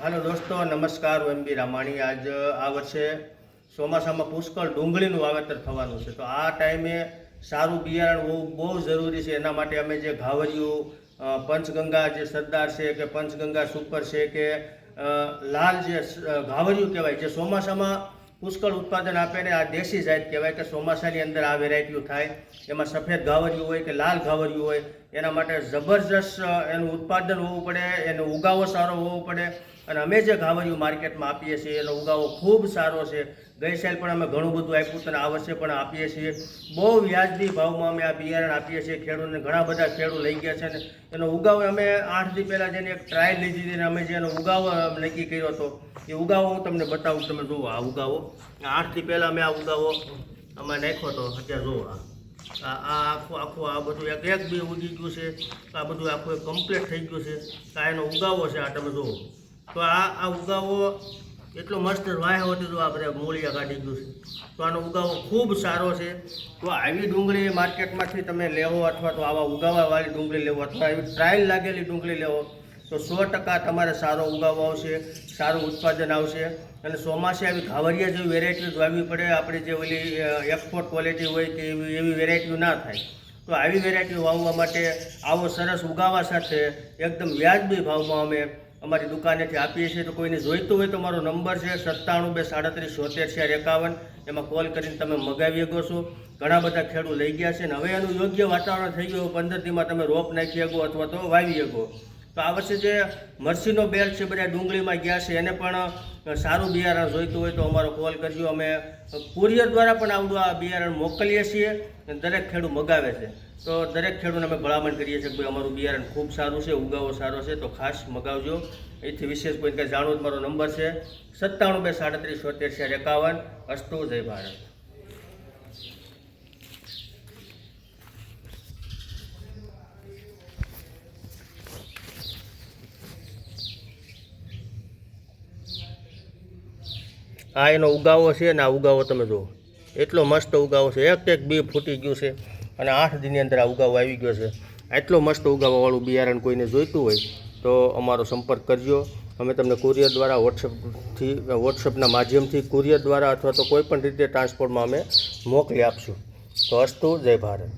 હાલો દોસ્તો, નમસ્કાર, હું એમ બી રામાણી. આજ, આ વર્ષે ચોમાસામાં પુષ્કળ ડુંગળીનું વાવેતર થવાનું છે. તો આ ટાઈમે સારું બિયારણ હોવું બહુ જરૂરી છે. એના માટે અમે જે ઘાવરિયું પંચગંગા જે સરદાર છે કે પંચગંગા સુપર છે કે લાલ જે ઘાવરિયું કહેવાય, જે ચોમાસામાં પુષ્કળ ઉત્પાદન આપે ને આ દેશી જાત કહેવાય કે ચોમાસાની અંદર આ વેરાયટીઓ થાય. એમાં સફેદ ઘાવરિયું હોય કે લાલ ઘાવરિયું હોય, એના માટે જબરજસ્ત એનું ઉત્પાદન હોવું પડે, એનો ઉગાવો સારો હોવો પડે. અને અમે જે ઘાવરિયું માર્કેટમાં આપીએ છીએ, એનો ઉગાવો ખૂબ સારો છે. ગઈ સાલ પણ અમે ઘણું બધું આપ્યું તને આ વર્ષે પણ આપીએ છીએ. બહુ વ્યાજબી ભાવમાં અમે આ બિયારણ આપીએ છીએ ખેડૂતને. ઘણા બધા ખેડૂત લઈ ગયા છે અને એનો ઉગાવો અમે આઠ દી પહેલાં જેને એક ટ્રાયલ લીધી હતી અમે જે એનો ઉગાવો નક્કી કર્યો હતો, એ ઉગાવો હું તમને બતાવું, તમે જુઓ આ ઉગાવો. આઠથી પહેલાં અમે આ ઉગાવો અમે નાખ્યો હતો. અત્યારે જુઓ આ. આ આ આખું આખું, આ બધું એક એક બી ઉગી ગયું છે. આ બધું આખું કમ્પ્લીટ થઈ ગયું છે. આ એનો ઉગાવો છે, આ તમે જુઓ. તો આ આ ઉગાવો એટલો મસ્ત વાયો હતો તો આપણે મૂળિયા કાઢી ગયું છે. તો આનો ઉગાવો ખૂબ સારો છે. તો આવી ડુંગળી માર્કેટમાંથી તમે લેવો અથવા તો આવા ઉગાવાવાળી ડુંગળી લેવો અથવા એવી ટ્રાયલ લાગેલી ડુંગળી લેવો, તો સો ટકા તમારે સારો ઉગાવો આવશે, સારું ઉત્પાદન આવશે. અને ચોમાસે આવી ઘાવરિયા જેવી વેરાયટી વાવવી પડે. આપણે જે ઓલી એક્સપોર્ટ ક્વોલિટી હોય કે એવી એવી વેરાયટીઓ ના થાય. તો આવી વેરાયટીઓ વાવવા માટે આવો સરસ ઉગાવા સાથે એકદમ વ્યાજબી ભાવમાં અમે અમારી દુકાનેથી આપીએ છીએ. તો કોઈને જોઈતું હોય તો મારો નંબર છે સત્તાણું બે સાડત્રીસ સોતેર ચાર એકાવન. એમાં કોલ કરીને તમે મગાવી શકો છો. ઘણા બધા ખેડૂત લઈ ગયા છે ને હવે એનું યોગ્ય વાતાવરણ થઈ ગયું પંદર દીમાં તમે રોપ નાખી શકો અથવા તો વાવી શકો. તો આ વર્ષે જે મરસીનો બેલ છે બધા ડુંગળીમાં ગયા છે, એને પણ સારું બિયારણ જોઈતું હોય તો અમારો કોલ કરજો. અમે કુરિયર દ્વારા પણ આવડું આ બિયારણ મોકલીએ છીએ અને દરેક ખેડૂત મગાવે છે. તો દરેક ખેડૂતને અમે ભલામણ કરીએ છીએ કે ભાઈ અમારું બિયારણ ખૂબ સારું છે, ઉગાવો સારો છે, તો ખાસ મગાવજો. એથી વિશેષ કોઈ કંઈ જાણવું મારો નંબર છે, સત્તાણું બે સાડત્રીસ છોતેર ચાર એકાવન. અસ્તુ, જય ભારત. આ એનો ઉગાવો છે ને આ ઉગાવો તમે જુઓ. એટલો મસ્ત ઉગાવો છે. એક એક બી ફૂટી ગયું છે અને આઠ દિનની અંદર આ ઉગાવો આવી ગયો છે. એટલો મસ્ત ઉગાવાવાળું બિયારણ કોઈને જોઈતું હોય તો અમારો સંપર્ક કરજો. અમે તમને કુરિયર દ્વારા વોટ્સઅપથી વોટ્સઅપના માધ્યમથી કુરિયર દ્વારા અથવા તો કોઈપણ રીતે ટ્રાન્સપોર્ટમાં અમે મોકલી આપશું. તો અસ્તુ, જય ભારત.